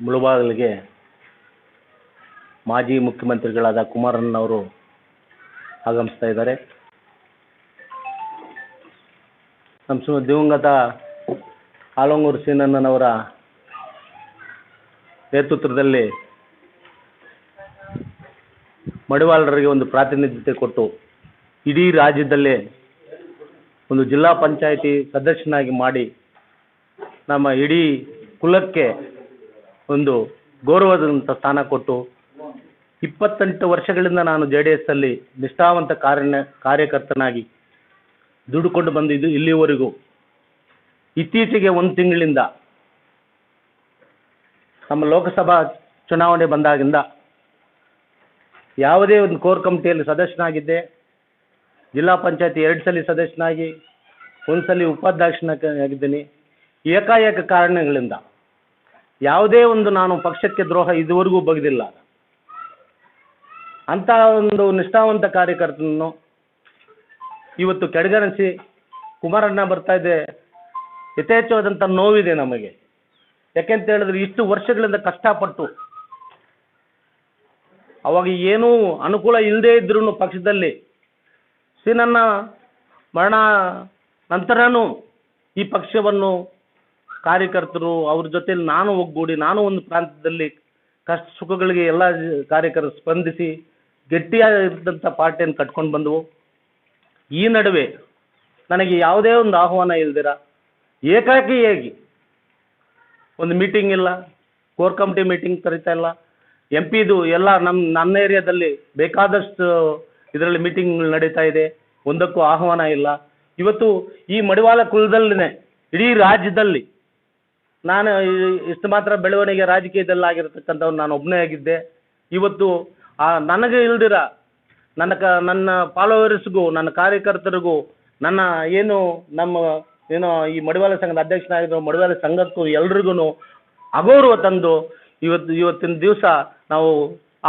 ಮುಳುಬಾಗಿಲಿಗೆ ಮಾಜಿ ಮುಖ್ಯಮಂತ್ರಿಗಳಾದ ಕುಮಾರಣ್ಣನವರು ಆಗಮಿಸ್ತಾ ಇದ್ದಾರೆ. ನಮ್ಮ ದಿವಂಗತ ಆಲಂಗೂರು ಸೀನಣ್ಣನವರ ನೇತೃತ್ವದಲ್ಲಿ ಮಡಿವಾಳರಿಗೆ ಒಂದು ಪ್ರಾತಿನಿಧ್ಯತೆ ಕೊಟ್ಟು ಇಡೀ ರಾಜ್ಯದಲ್ಲೇ ಒಂದು ಜಿಲ್ಲಾ ಪಂಚಾಯಿತಿ ಸದಸ್ಯನಾಗಿ ಮಾಡಿ ನಮ್ಮ ಇಡೀ ಕುಲಕ್ಕೆ ಒಂದು ಗೌರವದಂಥ ಸ್ಥಾನ ಕೊಟ್ಟು ಇಪ್ಪತ್ತೆಂಟು ವರ್ಷಗಳಿಂದ ನಾನು ಜೆ ಡಿ ಎಸ್ಸಲ್ಲಿ ನಿಷ್ಠಾವಂತ ಕಾರ್ಯ ಕಾರ್ಯಕರ್ತನಾಗಿ ದುಡ್ಕೊಂಡು ಬಂದಿದ್ದು ಇಲ್ಲಿವರೆಗೂ. ಇತ್ತೀಚೆಗೆ ಒಂದು ತಿಂಗಳಿಂದ ನಮ್ಮ ಲೋಕಸಭಾ ಚುನಾವಣೆ ಬಂದಾಗಿಂದ ಯಾವುದೇ ಒಂದು ಕೋರ್ ಕಮಿಟಿಯಲ್ಲಿ ಸದಸ್ಯನಾಗಿದ್ದೆ. ಜಿಲ್ಲಾ ಪಂಚಾಯತಿ ಎರಡು ಸಲ ಸದಸ್ಯನಾಗಿ, ಒಂದು ಸಲ ಉಪಾಧ್ಯಕ್ಷನಾಗಿದ್ದೀನಿ. ಏಕಾಏಕ ಕಾರಣಗಳಿಂದ ಯಾವುದೇ ಒಂದು ನಾನು ಪಕ್ಷಕ್ಕೆ ದ್ರೋಹ ಇದುವರೆಗೂ ಬಗೆದಿಲ್ಲ. ಅಂತ ಒಂದು ನಿಷ್ಠಾವಂತ ಕಾರ್ಯಕರ್ತನನ್ನು ಇವತ್ತು ಕೆಳಗಣಿಸಿ ಕುಮಾರಣ್ಣ ಬರ್ತಾ ಇದೆ. ಯಥೇಚ್ಛವಾದಂಥ ನೋವಿದೆ ನಮಗೆ. ಯಾಕೆಂತ ಹೇಳಿದ್ರೆ ಇಷ್ಟು ವರ್ಷಗಳಿಂದ ಕಷ್ಟಪಟ್ಟು ಅವಾಗ ಏನೂ ಅನುಕೂಲ ಇಲ್ಲದೇ ಇದ್ರೂ ಪಕ್ಷದಲ್ಲಿ ಸೀನಣ್ಣ ಮರಣ ನಂತರನೂ ಈ ಪಕ್ಷವನ್ನು ಕಾರ್ಯಕರ್ತರು ಅವ್ರ ಜೊತೆಲಿ ನಾನು ಒಗ್ಗೂಡಿ, ನಾನು ಒಂದು ಪ್ರಾಂತ್ಯದಲ್ಲಿ ಕಷ್ಟ ಸುಖಗಳಿಗೆ ಎಲ್ಲ ಕಾರ್ಯಕರ್ತರು ಸ್ಪಂದಿಸಿ ಗಟ್ಟಿಯಾಗಿದ್ದಂಥ ಪಾರ್ಟಿಯನ್ನು ಕಟ್ಕೊಂಡು ಬಂದವು. ಈ ನಡುವೆ ನನಗೆ ಯಾವುದೇ ಒಂದು ಆಹ್ವಾನ ಇಲ್ದಿರ, ಏಕಾಕಿಯಾಗಿ ಒಂದು ಮೀಟಿಂಗ್ ಇಲ್ಲ ಕೋರ್ ಕಮಿಟಿ ಮೀಟಿಂಗ್ ಕರಿತಾ ಇಲ್ಲ. ಎಂ ಪಿದು ಎಲ್ಲ ನಮ್ಮ ನನ್ನ ಏರಿಯಾದಲ್ಲಿ ಬೇಕಾದಷ್ಟು ಇದರಲ್ಲಿ ಮೀಟಿಂಗ್ ನಡೀತಾ ಇದೆ, ಒಂದಕ್ಕೂ ಆಹ್ವಾನ ಇಲ್ಲ. ಇವತ್ತು ಈ ಮಡಿವಾಳ ಕುಲದಲ್ಲಿನೇ, ಇಡೀ ರಾಜ್ಯದಲ್ಲಿ ನಾನು ಇಷ್ಟು ಮಾತ್ರ ಬೆಳವಣಿಗೆ ರಾಜಕೀಯದಲ್ಲಿ ಆಗಿರತಕ್ಕಂಥವ್ನು ನಾನು ಒಬ್ಬನೇ ಆಗಿದ್ದೆ. ಇವತ್ತು ನನಗೆ ಇಲ್ದಿರ ನನ್ನ ಕ, ನನ್ನ ಫಾಲೋವರ್ಸ್ಗೂ ನನ್ನ ಕಾರ್ಯಕರ್ತರಿಗೂ, ನನ್ನ ಏನು ನಮ್ಮ, ಏನು ಈ ಮಡಿವಾಳ ಸಂಘದ ಅಧ್ಯಕ್ಷನಾಗಿರೋ ಮಡಿವಾಳ ಸಂಘಕ್ಕೂ ಎಲ್ರಿಗೂ ಅಗೌರವ ತಂದು ಇವತ್ತು ಇವತ್ತಿನ ದಿವಸ ನಾವು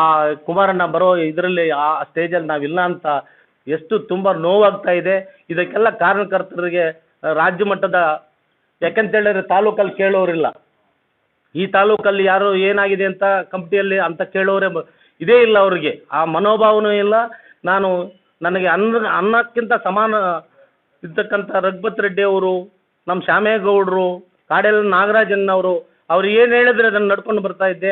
ಆ ಕುಮಾರಣ್ಣ ಬರೋ ಇದರಲ್ಲಿ ಆ ಸ್ಟೇಜಲ್ಲಿ ನಾವಿಲ್ಲ ಅಂತ ಎಷ್ಟು ತುಂಬ ನೋವಾಗ್ತಾ ಇದೆ. ಇದಕ್ಕೆಲ್ಲ ಕಾರಣಕರ್ತರಿಗೆ ರಾಜ್ಯ ಮಟ್ಟದ ಯಾಕಂತ ಹೇಳಿದ್ರೆ ತಾಲೂಕಲ್ಲಿ ಕೇಳೋರಿಲ್ಲ. ಈ ತಾಲೂಕಲ್ಲಿ ಯಾರು ಏನಾಗಿದೆ ಅಂತ ಕಂಪ್ನಿಯಲ್ಲಿ ಅಂತ ಕೇಳೋರೆ ಇದೇ ಇಲ್ಲ ಅವರಿಗೆ. ಆ ಮನೋಭಾವನೂ ಇಲ್ಲ. ನಾನು ನನಗೆ ಅನ್ನ, ಅನ್ನಕ್ಕಿಂತ ಸಮಾನ ಇರ್ತಕ್ಕಂಥ ರಘುಪತ್ ರೆಡ್ಡಿ ಅವರು, ನಮ್ಮ ಶ್ಯಾಮೇಗೌಡರು ಕಾಡೆಲ್ಲ ನಾಗರಾಜನ್ನವರು ಅವ್ರು ಏನು ಹೇಳಿದ್ರೆ ಅದನ್ನು ನಡ್ಕೊಂಡು ಬರ್ತಾ ಇದ್ದೆ.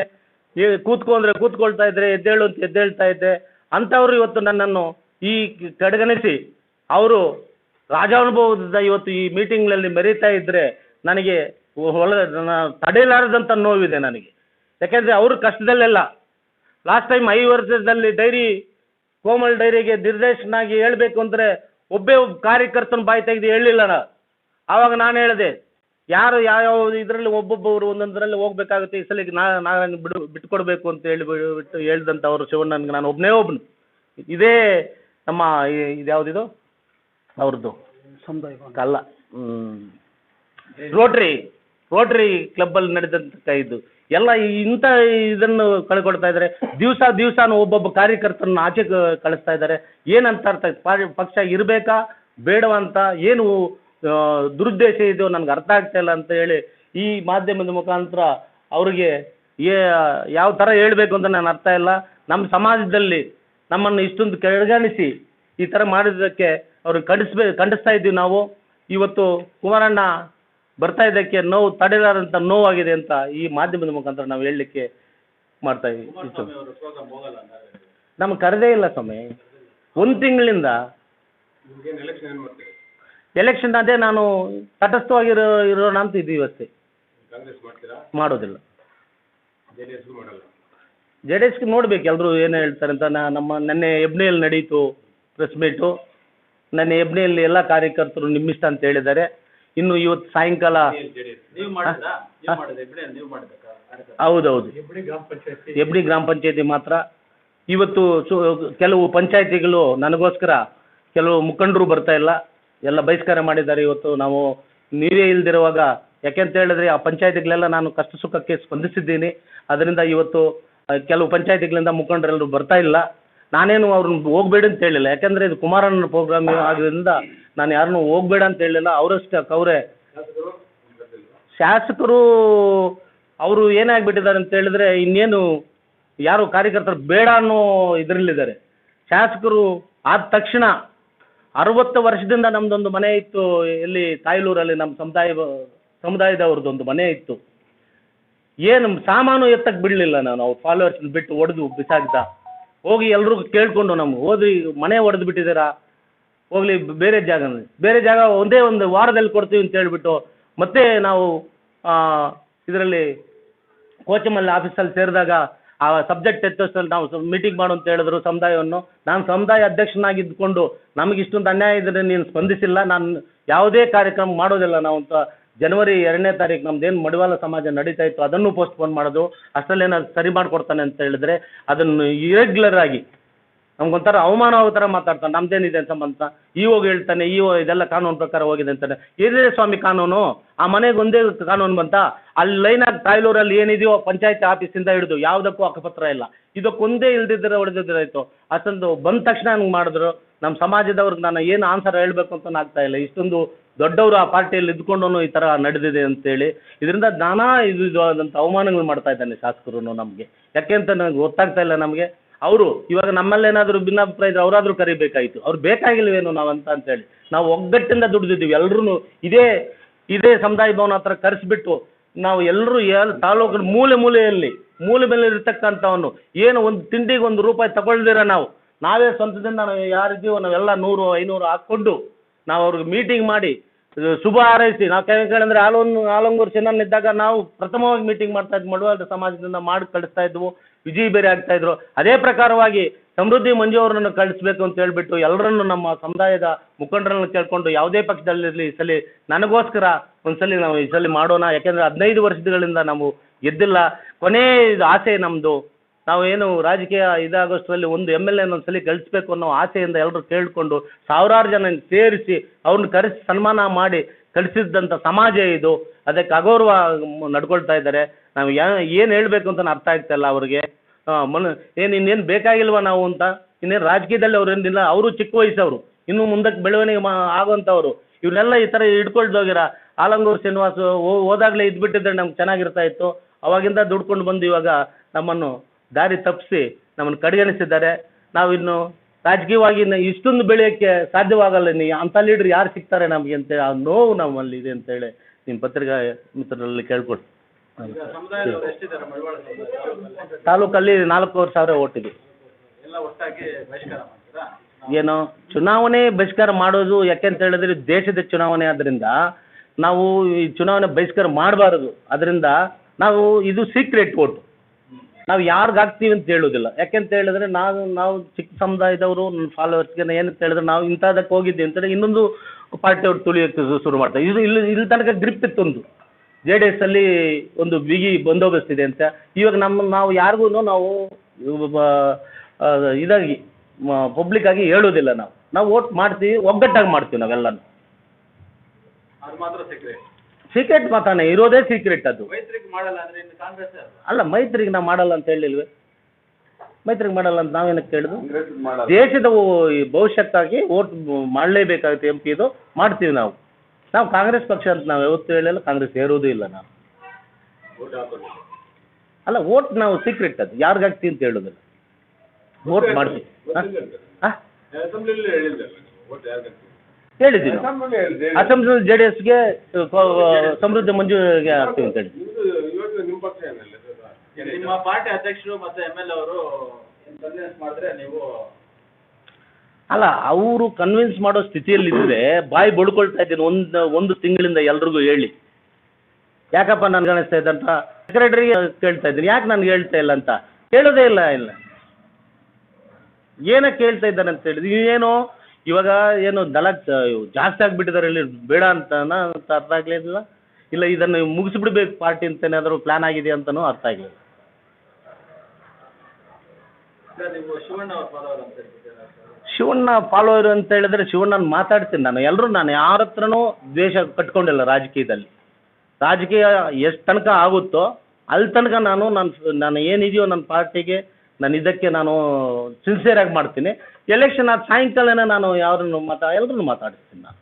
ಏ, ಕೂತ್ಕೊ ಅಂದರೆ ಕೂತ್ಕೊಳ್ತಾ ಇದ್ದರೆ ಎದ್ದೇಳು ಅಂತ ಎದ್ದೇಳ್ತಾ ಇದ್ದೆ. ಅಂಥವ್ರು ಇವತ್ತು ನನ್ನನ್ನು ಈ ಕಡೆಗಣಿಸಿ, ಅವರು ರಾಜಾನುಭವದಿಂದ ಇವತ್ತು ಈ ಮೀಟಿಂಗ್ನಲ್ಲಿ ಮೆರೀತಾ ಇದ್ದರೆ ನನಗೆ ನ- ತಡೆಯಲಾರದಂಥ ನೋವಿದೆ ನನಗೆ. ಯಾಕೆಂದರೆ ಅವರು ಕಷ್ಟದಲ್ಲೆಲ್ಲ. ಲಾಸ್ಟ್ ಟೈಮ್ ಐದು ವರ್ಷದಲ್ಲಿ ಡೈರಿ, ಕೋಮಲ್ ಡೈರಿಗೆ ನಿರ್ದೇಶನಾಗಿ ಹೇಳಬೇಕು ಅಂದರೆ ಒಬ್ಬೇ ಒಬ್ಬ ಕಾರ್ಯಕರ್ತನ ಬಾಯಿ ತೆಗೆದು ಹೇಳಲಿಲ್ಲ ನಾ ಆವಾಗ ನಾನು ಹೇಳಿದೆ, ಯಾರು ಯಾವ್ಯಾವ ಇದರಲ್ಲಿ ಒಬ್ಬೊಬ್ಬರು ಒಂದೊಂದರಲ್ಲಿ ಹೋಗ್ಬೇಕಾಗುತ್ತೆ, ಈ ಸಲ ನಾನು ಬಿಡು, ಬಿಟ್ಕೊಡ್ಬೇಕು ಅಂತ ಹೇಳಿ ಬಿಟ್ಟು ಹೇಳ್ದಂಥವ್ರು ಶಿವಣ್ಣನಿಗೆ ನಾನು ಒಬ್ಬನೇ ಒಬ್ಬನು ಇದೇ ನಮ್ಮ ಈ- ಅವ್ರದ್ದು. ಅಲ್ಲ ರೋಟ್ರಿ ರೋಟ್ರಿ ಕ್ಲಬ್ಬಲ್ಲಿ ನಡೆದಂಥ ಇದು. ಎಲ್ಲ ಇಂಥ ಇದನ್ನು ಕಳ್ಕೊಡ್ತಾ ಇದ್ದಾರೆ. ದಿವಸ ದಿವಸನೂ ಒಬ್ಬೊಬ್ಬ ಕಾರ್ಯಕರ್ತರನ್ನ ಆಚೆ ಕಳಿಸ್ತಾ ಇದ್ದಾರೆ. ಏನಂತ ಅರ್ಥ ಆಯ್ತು? ಪಕ್ಷ ಇರಬೇಕಾ? ಬೇಡವಾ ಅಂತ? ಏನು ದುರುದ್ದೇಶ ಇದು ನನಗೆ ಅರ್ಥ ಆಗ್ತಾ ಇಲ್ಲ ಅಂತ ಹೇಳಿ ಈ ಮಾಧ್ಯಮದ ಮುಖಾಂತರ ಅವರಿಗೆ ಏ ಯಾವ ಥರ ಹೇಳಬೇಕು ಅಂತ ನಾನು ಅರ್ಥ ಇಲ್ಲ. ನಮ್ಮ ಸಮಾಜದಲ್ಲಿ ನಮ್ಮನ್ನು ಇಷ್ಟೊಂದು ಕೆಳಗಾಣಿಸಿ ಈ ಥರ ಮಾಡಿದ್ದಕ್ಕೆ ಅವ್ರಿಗೆ ಖಂಡಿಸ್ಬೇ ಖಂಡಿಸ್ತಾ ಇದ್ದೀವಿ ನಾವು. ಇವತ್ತು ಕುಮಾರಣ್ಣ ಬರ್ತಾ ಇದ್ದಕ್ಕೆ ನೋವು ತಡೆಯಲಾರಂಥ ನೋವಾಗಿದೆ ಅಂತ ಈ ಮಾಧ್ಯಮದ ಮುಖಾಂತರ ನಾವು ಹೇಳಲಿಕ್ಕೆ ಮಾಡ್ತಾ ಇದ್ದೀವಿ ನಮ್ಗೆ ಕರೆದೇ ಇಲ್ಲ ಸ್ವಾಮಿ. ಒಂದು ತಿಂಗಳಿಂದ ಎಲೆಕ್ಷನ್ ಅದೇ ನಾನು ತಟಸ್ಥವಾಗಿರೋ ಇರೋಣ ಅಂತ ಇದ್ದೀವಿ ಅಷ್ಟೇ. ಮಾಡೋದಿಲ್ಲ. ಜೆ ಡಿ ಎಸ್ಗೆ ನೋಡ್ಬೇಕು ಎಲ್ಲರೂ ಏನು ಹೇಳ್ತಾರೆ ಅಂತ. ನಮ್ಮ ನೆನ್ನೆ ಎಬ್ನಿಯಲ್ಲಿ ನಡೀತು ಪ್ರೆಸ್ ಮೀಟು ನೆನ್ನೆ ಎಬ್ನಿಯಲ್ಲಿ ಎಲ್ಲ ಕಾರ್ಯಕರ್ತರು ನಿಮ್ಮಿಷ್ಟ ಅಂತ ಹೇಳಿದ್ದಾರೆ. ಇನ್ನು ಇವತ್ತು ಸಾಯಂಕಾಲ ಹೌದೌದು. ಎಬ್ಡಿ ಗ್ರಾಮ ಪಂಚಾಯತಿ. ಮಾತ್ರ. ಇವತ್ತು ಸು ಕೆಲವು ಪಂಚಾಯತಿಗಳು ನನಗೋಸ್ಕರ ಕೆಲವು ಮುಖಂಡರು ಬರ್ತಾ ಇಲ್ಲ. ಎಲ್ಲ ಬಹಿಷ್ಕಾರ ಮಾಡಿದ್ದಾರೆ ಇವತ್ತು. ನಾವು ನೀವೇ ಇಲ್ದಿರುವಾಗ ಯಾಕೆಂತ ಹೇಳಿದ್ರೆ ಆ ಪಂಚಾಯತಿಗಳೆಲ್ಲ ನಾನು ಕಷ್ಟ ಸುಖಕ್ಕೆ ಸ್ಪಂದಿಸಿದ್ದೀನಿ. ಅದರಿಂದ ಇವತ್ತು ಕೆಲವು ಪಂಚಾಯತಿಗಳಿಂದ ಮುಖಂಡರೆಲ್ಲರೂ ಬರ್ತಾ ಇಲ್ಲ. ನಾನೇನು ಅವ್ರನ್ನ ಹೋಗ್ಬೇಡಿ ಅಂತ ಹೇಳಿಲ್ಲ. ಯಾಕಂದರೆ ಇದು ಕುಮಾರಣ್ಣನ ಪ್ರೋಗ್ರಾಮ್ ಆಗೋದ್ರಿಂದ ನಾನು ಯಾರನ್ನೂ ಹೋಗ್ಬೇಡ ಅಂತ ಹೇಳಿಲ್ಲ. ಅವರಷ್ಟಕ್ಕೆ ಅವರೇ. ಶಾಸಕರು ಅವರು ಏನಾಗ್ಬಿಟ್ಟಿದ್ದಾರೆ ಅಂತ ಹೇಳಿದ್ರೆ ಇನ್ನೇನು ಯಾರು ಕಾರ್ಯಕರ್ತರು ಬೇಡ ಅನ್ನೋ ಇದರಲ್ಲಿದ್ದಾರೆ. ಶಾಸಕರು ಆದ ತಕ್ಷಣ ಅರವತ್ತು ವರ್ಷದಿಂದ ನಮ್ದೊಂದು ಮನೆ ಇತ್ತು. ಇಲ್ಲಿ ತಾಯ್ಲೂರಲ್ಲಿ ನಮ್ಮ ಸಮುದಾಯ ಸಮುದಾಯದವ್ರದ್ದೊಂದು ಮನೆ ಇತ್ತು. ಏನು ಸಾಮಾನು ಎತ್ತಕ್ಕೆ ಬಿಡಲಿಲ್ಲ ನಾನು. ಅವ್ರ ಫಾಲೋವರ್ಸ್ ಬಿಟ್ಟು ಒಡೆದು ಬಿಸಾಕ್ದ. ಹೋಗಿ ಎಲ್ರಿಗೂ ಕೇಳಿಕೊಂಡು ನಮ್ಮ ಹೋದ್ರಿ ಮನೆ ಹೊಡೆದು ಬಿಟ್ಟಿದ್ದೀರಾ? ಹೋಗ್ಲಿ ಬೇರೆ ಜಾಗ ಬೇರೆ ಜಾಗ ಒಂದೇ ಒಂದು ವಾರದಲ್ಲಿ ಕೊಡ್ತೀವಿ ಅಂತ ಹೇಳಿಬಿಟ್ಟು ಮತ್ತೆ ನಾವು ಇದರಲ್ಲಿ ಕೋಚಮಲ್ಲಿ ಆಫೀಸಲ್ಲಿ ಸೇರಿದಾಗ ಆ ಸಬ್ಜೆಕ್ಟ್ ಎತ್ತಲ್ಲಿ ನಾವು ಮೀಟಿಂಗ್ ಮಾಡು ಅಂತ ಹೇಳಿದ್ರು ಸಮುದಾಯವನ್ನು. ನಾನು ಸಮುದಾಯ ಅಧ್ಯಕ್ಷನಾಗಿದ್ದುಕೊಂಡು ನಮಗೆ ಇಷ್ಟೊಂದು ಅನ್ಯಾಯ ಇದ್ದರೆ ನೀನು ಸ್ಪಂದಿಸಿಲ್ಲ. ನಾನು ಯಾವುದೇ ಕಾರ್ಯಕ್ರಮ ಮಾಡೋದಿಲ್ಲ ನಾವು ಅಂತ ಜನವರಿ ಎರಡನೇ ತಾರೀಕು ನಮ್ದೇನು ಮಡಿವಾಳ ಸಮಾಜ ನಡೀತಾ ಇತ್ತು ಅದನ್ನು ಪೋಸ್ಟ್ಪೋನ್ ಮಾಡೋದು ಅಷ್ಟಲ್ಲೇನ ನಾನು ಸರಿ ಮಾಡಿಕೊಡ್ತಾನೆ ಅಂತ ಹೇಳಿದ್ರೆ ಅದನ್ನು ಇರೆಗ್ಯುಲರ್ ಆಗಿ ನಮ್ಗೊಂಥರ ಅವಮಾನ ಆಗೋ ಥರ ಮಾತಾಡ್ತಾನೆ, ನಮ್ದೇನಿದೆ ಸಂಬಂಧ? ಇ ಹೋಗಿ ಹೇಳ್ತಾನೆ ಇ ಇದೆಲ್ಲ ಕಾನೂನು ಪ್ರಕಾರ ಹೋಗಿದೆ ಅಂತಾನೆ. ಏನಿದೆ ಸ್ವಾಮಿ ಕಾನೂನು, ಆ ಮನೆಗೆ ಒಂದೇ ಕಾನೂನು ಬಂತ? ಅಲ್ಲಿ ಲೈನಾಗಿ ತಾಯ್ಲೂರಲ್ಲಿ ಏನಿದೆಯೋ ಪಂಚಾಯತ್ ಆಫೀಸಿಂದ ಹಿಡಿದು, ಯಾವುದಕ್ಕೂ ಅಕ್ಕಪತ್ರ ಇಲ್ಲ. ಇದಕ್ಕೊಂದೇ ಇಲ್ದಿದ್ರೆ ಹೊಡೆದಿದ್ರಾಯ್ತು ಅಷ್ಟೊಂದು ಬಂದ ತಕ್ಷಣ ಹಂಗೆ ಮಾಡಿದ್ರು. ನಮ್ಮ ಸಮಾಜದವ್ರಿಗೆ ನಾನು ಏನು ಆನ್ಸರ್ ಹೇಳಬೇಕು ಅಂತ ಆಗ್ತಾ ಇಲ್ಲ. ಇಷ್ಟೊಂದು ದೊಡ್ಡವರು ಆ ಪಾರ್ಟಿಯಲ್ಲಿ ಇದ್ಕೊಂಡು ಈ ಥರ ನಡೆದಿದೆ ಅಂತೇಳಿ ಇದರಿಂದ ನಾನಾ ಇದು ಇದು ಆದಂಥ ಅವಮಾನಗಳು ಮಾಡ್ತಾ ಇದ್ದಾನೆ ಶಾಸಕರು ನಮಗೆ. ಯಾಕೆ ಅಂತ ನನಗೆ ಗೊತ್ತಾಗ್ತಾ ಇಲ್ಲ ನಮಗೆ. ಅವರು ಇವಾಗ ನಮ್ಮಲ್ಲೇನಾದರೂ ಭಿನ್ನಾಭಿಪ್ರಾಯ ಇದ್ರೆ ಅವರಾದರೂ ಕರಿಬೇಕಾಯಿತು. ಅವ್ರು ಬೇಕಾಗಿಲ್ವೇನೋ ನಾವಂತ ಅಂತೇಳಿ ನಾವು ಒಗ್ಗಟ್ಟಿಂದ ದುಡಿದಿದ್ದೀವಿ ಎಲ್ಲರೂ ಇದೇ ಇದೇ ಸಮುದಾಯ ಭವನ ಹತ್ರ ಕರೆಸಿಬಿಟ್ಟು ನಾವು ಎಲ್ಲರೂ ಎಲ್, ತಾಲೂಕಿನ ಮೂಲೆ ಮೂಲೆಯಲ್ಲಿ, ಮೂಲೆ ಮೇಲೆ ಇರ್ತಕ್ಕಂಥವನ್ನು ಏನು ಒಂದು ತಿಂಡಿಗೆ ಒಂದು ರೂಪಾಯಿ ತಗೊಳ್ದಿರ ನಾವು. ನಾವೇ ಸ್ವಂತದಿಂದ ನಾವು ಯಾರಿದ್ದೀವೋ ನಾವೆಲ್ಲ ನೂರು, ಐನೂರು ಹಾಕ್ಕೊಂಡು ನಾವು ಅವ್ರಿಗೆ ಮೀಟಿಂಗ್ ಮಾಡಿ ಇದು ಶುಭ ಹಾರೈಸಿ. ನಾವು ಕೈ ಆಲೋನ್ ಆಲಂಗೂರು ಇದ್ದಾಗ ನಾವು ಪ್ರಥಮವಾಗಿ ಮೀಟಿಂಗ್ ಮಾಡ್ತಾ ಇದ್ವಿ. ಮಡವಾಳ ಸಮಾಜದಿಂದ ಮಾಡಿ ಕಳಿಸ್ತಾ ಇದ್ವು. ವಿಜಯ ಬೇರೆ ಆಗ್ತಾ ಇದ್ರು. ಅದೇ ಪ್ರಕಾರವಾಗಿ ಸಮೃದ್ಧಿ ಮಂಜು ಅವರನ್ನು ಕಳಿಸ್ಬೇಕು ಅಂತ ಹೇಳ್ಬಿಟ್ಟು ಎಲ್ಲರನ್ನು ನಮ್ಮ ಸಮುದಾಯದ ಮುಖಂಡರನ್ನು ಕೇಳ್ಕೊಂಡು ಯಾವುದೇ ಪಕ್ಷದಲ್ಲಿರಲಿ ಈ ಸಲ ನನಗೋಸ್ಕರ ಒಂದ್ಸಲಿ ನಾವು ಈ ಸಲ ಮಾಡೋಣ. ಯಾಕೆಂದ್ರೆ ಹದಿನೈದು ವರ್ಷಗಳಿಂದ ನಾವು ಗೆದ್ದಿಲ್ಲ. ಕೊನೆ ಆಸೆ ನಮ್ಮದು ನಾವು ಏನು ರಾಜಕೀಯ ಇದಾಗೋಷ್ಟರಲ್ಲಿ ಒಂದು ಎಂ ಎಲ್ ಎ ಸಲ ಗೆಲ್ಲಿಸ್ಬೇಕು ಅನ್ನೋ ಆಸೆಯಿಂದ ಎಲ್ಲರೂ ಕೇಳಿಕೊಂಡು ಸಾವಿರಾರು ಜನ ಸೇರಿಸಿ ಅವ್ರನ್ನ ಕರೆಸಿ ಸನ್ಮಾನ ಮಾಡಿ ಕಳಿಸಿದ್ದಂಥ ಸಮಾಜ ಇದು. ಅದಕ್ಕೆ ಅಗೌರವ ನಡ್ಕೊಳ್ತಾ ಇದ್ದಾರೆ. ನಾವು ಏನು ಹೇಳಬೇಕು ಅಂತ ಅರ್ಥ ಆಗ್ತಾಯಿಲ್ಲ ಅವ್ರಿಗೆ. ಮನ ಏನು ಇನ್ನೇನು ಬೇಕಾಗಿಲ್ವಾ ನಾವು ಅಂತ? ಇನ್ನೇನು ರಾಜಕೀಯದಲ್ಲಿ ಅವ್ರು ಏನಿಲ್ಲ, ಅವರು ಚಿಕ್ಕ ವಯಸ್ಸವರು. ಇನ್ನು ಮುಂದಕ್ಕೆ ಬೆಳವಣಿಗೆ ಮಾ ಆಗೋಂಥವ್ರು ಇವನ್ನೆಲ್ಲ ಈ ಥರ ಹಿಡ್ಕೊಳ್ದೋಗಿರ ಆಲಂಗೂರು ಶ್ರೀನಿವಾಸ ಹೋದಾಗಲೇ ಇದ್ಬಿಟ್ಟಿದ್ರೆ ನಮ್ಗೆ ಚೆನ್ನಾಗಿರ್ತಾ ಇತ್ತು. ಅವಾಗಿಂದ ದುಡ್ಕೊಂಡು ಬಂದು ಇವಾಗ ನಮ್ಮನ್ನು ದಾರಿ ತಪ್ಪಿಸಿ ನಮ್ಮನ್ನು ಕಡೆಗಣಿಸಿದ್ದಾರೆ. ನಾವಿನ್ನು ಇನ್ನು ರಾಜಕೀಯವಾಗಿ ಇಷ್ಟೊಂದು ಬೆಳೆಯೋಕ್ಕೆ ಸಾಧ್ಯವಾಗಲ್ಲ. ನೀ ಅಂಥ ಲೀಡ್ರ್ ಯಾರು ಸಿಗ್ತಾರೆ ನಮಗೆ ಅಂತೇಳಿ ಆ ನೋವು ನಮ್ಮಲ್ಲಿ ಇದೆ ಅಂತೇಳಿ ನಿಮ್ಮ ಪತ್ರಿಕಾ ಮಿತ್ರರಲ್ಲಿ ಕೇಳ್ಕೊಡು. ತಾಲೂಕಲ್ಲಿ ನಾಲ್ಕೂವರೆ ಸಾವಿರ ಓಟಿದೆ. ಏನು ಚುನಾವಣೆ ಬಹಿಷ್ಕಾರ ಮಾಡೋದು ಯಾಕೆ ಅಂತ ಹೇಳಿದ್ರೆ ದೇಶದ ಚುನಾವಣೆ ಆದ್ದರಿಂದ ನಾವು ಈ ಚುನಾವಣೆ ಬಹಿಷ್ಕಾರ ಮಾಡಬಾರದು. ಅದರಿಂದ ನಾವು ಇದು ಸೀಕ್ರೆಟ್ ಓಟು ನಾವು ಯಾರಿಗೆ ಹಾಕ್ತೀವಿ ಅಂತ ಹೇಳೋದಿಲ್ಲ. ಯಾಕೆಂತ ಹೇಳಿದ್ರೆ ನಾವು ನಾವು ಚಿಕ್ಕ ಸಮುದಾಯದವರು, ನನ್ನ ಫಾಲೋವರ್ಸ್ಗೆ ಏನಂತ ಹೇಳಿದ್ರೆ ನಾವು ಇಂಥದಕ್ಕೆ ಹೋಗಿದ್ದೆ ಅಂತೇಳಿ ಇನ್ನೊಂದು ಪಾರ್ಟಿಯವ್ರು ತುಳಿಯೋಕ್ಕೆ ಶುರು ಮಾಡ್ತಾರೆ. ಇದು ಇಲ್ಲಿ ಇಲ್ಲಿ ತನಕ ಗ್ರಿಪ್ ಇತ್ತು ಒಂದು. ಜೆ ಡಿ ಎಸ್ ಅಲ್ಲಿ ಒಂದು ಬಿಗಿ ಬಂದೋಬಸ್ತ್ ಇದೆ ಅಂತ. ಇವಾಗ ನಮ್ಮ, ನಾವು ಯಾರಿಗೂ ನಾವು ಇದಾಗಿ ಪಬ್ಲಿಕ್ ಆಗಿ ಹೇಳೋದಿಲ್ಲ ನಾವು. ನಾವು ವೋಟ್ ಮಾಡ್ತೀವಿ, ಒಗ್ಗಟ್ಟಾಗಿ ಮಾಡ್ತೀವಿ ನಾವೆಲ್ಲನೂ. ಅದು ಮಾತ್ರ ಸೀಕ್ರೆಟ್ ಸೀಕ್ರೆಟ್ ಮಾತಾನೆ ಇರೋದೇ ಸೀಕ್ರೆಟ್ ಅದು. ಮೈತ್ರಿಗೆ ಮಾಡಲ್ಲ ಅಂದ್ರೆ ಇನ್ನು ಕಾಂಗ್ರೆಸ್ ಅಲ್ಲ ಅಲ್ಲ ಮೈತ್ರಿಗೆ ನಾವು ಮಾಡಲ್ಲ ಅಂತ ಹೇಳಿಲ್ವೇ? ಮೈತ್ರಿಗೆ ಮಾಡಲ್ಲ ಅಂತ ನಾವೇನಕ್ಕೆ ಕೇಳಿದ್ವು ದೇಶದ ಈ ಭವಿಷ್ಯಕ್ಕಾಗಿ ಓಟ್ ಮಾಡಲೇಬೇಕಾಗುತ್ತೆ ಎಂ ಪಿದು ಮಾಡ್ತೀವಿ ನಾವು. ನಾವು ಕಾಂಗ್ರೆಸ್ ಪಕ್ಷ ಅಂತ ನಾವು ಯಾವತ್ತೂ ಹೇಳಿಲ್ಲ ಕಾಂಗ್ರೆಸ್ ಸೇರೋದು ಇಲ್ಲ ನಾವು. ಅಲ್ಲ ಓಟ್ ನಾವು ಸೀಕ್ರೆಟ್ ಅದು ಯಾರಿಗಾಗ್ತೀವಿ ಅಂತ ಹೇಳೋದಿಲ್ಲ. ಓಟ್ ಮಾಡ್ತೀವಿ. ಹಾಂ? ಅಸೆಂಬ್ಲಿಯಲ್ಲಿ ಅಸಂಸದ ಜೆ ಡಿ ಎಸ್ಗೆ ಸಮೃದ್ಧಿ ಮಂಜೂರಿಗೆ ಆಗ್ತೀವಿ ಅಂತ ಹೇಳಿ ನಿಮ್ಮ ಪಾರ್ಟಿ ಅಧ್ಯಕ್ಷರು ಮತ್ತೆ ಎಂ ಎಲ್ ಅವರು ಕನ್ವಿನ್ಸ್ ಮಾಡಿದ್ರೆ ನೀವು ಅಲ್ಲ ಅವರು ಕನ್ವಿನ್ಸ್ ಮಾಡೋ ಸ್ಥಿತಿಯಲ್ಲಿದ್ದರೆ ಬಾಯಿ ಬಡ್ಕೊಳ್ತಾ ಇದ್ದೀನಿ ಒಂದು ಒಂದು ತಿಂಗಳಿಂದ ಎಲ್ರಿಗೂ ಹೇಳಿ. ಯಾಕಪ್ಪ ನನ್ಗೆ ಅನಿಸ್ತಾ ಇದ್ದಂತ ಸೆಕ್ರೆಟರಿ ಸೆಕ್ರೆಟರಿಗೆ ಕೇಳ್ತಾ ಇದ್ದೀನಿ. ಯಾಕೆ ನನ್ಗೆ ಹೇಳ್ತಾ ಇಲ್ಲ ಅಂತ? ಕೇಳೋದೇ ಇಲ್ಲ ಇಲ್ಲ. ಏನಕ್ಕೆ ಕೇಳ್ತಾ ಇದ್ದಾನೆ ಅಂತ ಹೇಳಿದ್ವಿ. ಏನು ಇವಾಗ ಏನು ದಳ ಜಾಸ್ತಿ ಆಗಿಬಿಟ್ಟಿದ್ದಾರೆ ಇಲ್ಲಿ ಬೇಡ ಅಂತನಾ ಅಂತ ಅರ್ಥ ಆಗಲಿಲ್ಲ ಇಲ್ಲ. ಇದನ್ನು ಮುಗಿಸ್ಬಿಡ್ಬೇಕು ಪಾರ್ಟಿ ಅಂತ ಏನಾದರೂ ಪ್ಲಾನ್ ಆಗಿದೆ ಅಂತನೂ ಅರ್ಥ ಆಗಲಿಲ್ಲ. ಶಿವಣ್ಣ ಫಾಲೋವರ್ ಅಂತ ಹೇಳಿದ್ರೆ ಶಿವಣ್ಣನ ಮಾತಾಡ್ತೀನಿ ನಾನು. ಎಲ್ಲರೂ ನಾನು ಯಾರ ಹತ್ರನೂ ದ್ವೇಷ ಕಟ್ಕೊಂಡಿಲ್ಲ ರಾಜಕೀಯದಲ್ಲಿ. ರಾಜಕೀಯ ಎಷ್ಟು ತನಕ ಆಗುತ್ತೋ ಅಲ್ಲಿ ತನಕ ನಾನು ನನ್ನ ನಾನು ಏನಿದೆಯೋ ನನ್ನ ಪಾರ್ಟಿಗೆ ನಾನು ಇದಕ್ಕೆ ನಾನು ಸಿನ್ಸಿಯರಾಗಿ ಮಾಡ್ತೀನಿ. ಎಲೆಕ್ಷನ್ ಆದ ಸಾಯಂಕಾಲನೇ ನಾನು ಯಾರನ್ನು ಮಾತಾ ಎಲ್ಲರನ್ನು ಮಾತಾಡಿಸ್ತೀನಿ ನಾನು.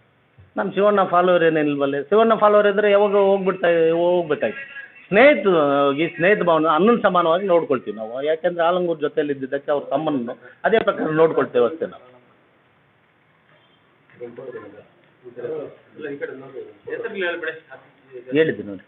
ನಾನು ಶಿವಣ್ಣ ಫಾಲೋವರ್ ಏನಿಲ್ವಲ್ಲೇ ಶಿವಣ್ಣ ಫಾಲೋವರ್ ಇದ್ದರೆ ಯಾವಾಗ ಹೋಗ್ಬಿಡ್ತಾ ಹೋಗ್ಬೇಕಾಯ್ತು. ಸ್ನೇಹಿತ ಈ ಸ್ನೇಹಿತ ಭಾವನೆ ಅಣ್ಣನ ಸಮಾನವಾಗಿ ನೋಡ್ಕೊಳ್ತೀವಿ ನಾವು. ಯಾಕೆಂದ್ರೆ ಆಲಂಗೂರ್ ಜೊತೆಯಲ್ಲಿ ಇದ್ದಿದ್ದಕ್ಕೆ ಅವ್ರ ತಮ್ಮನ್ನು ಅದೇ ಪ್ರಕಾರ ನೋಡ್ಕೊಳ್ತೇವೆ ಅಷ್ಟೇ ನಾವು. ಹೇಳಿದ್ದೆ ನೋಡಿ.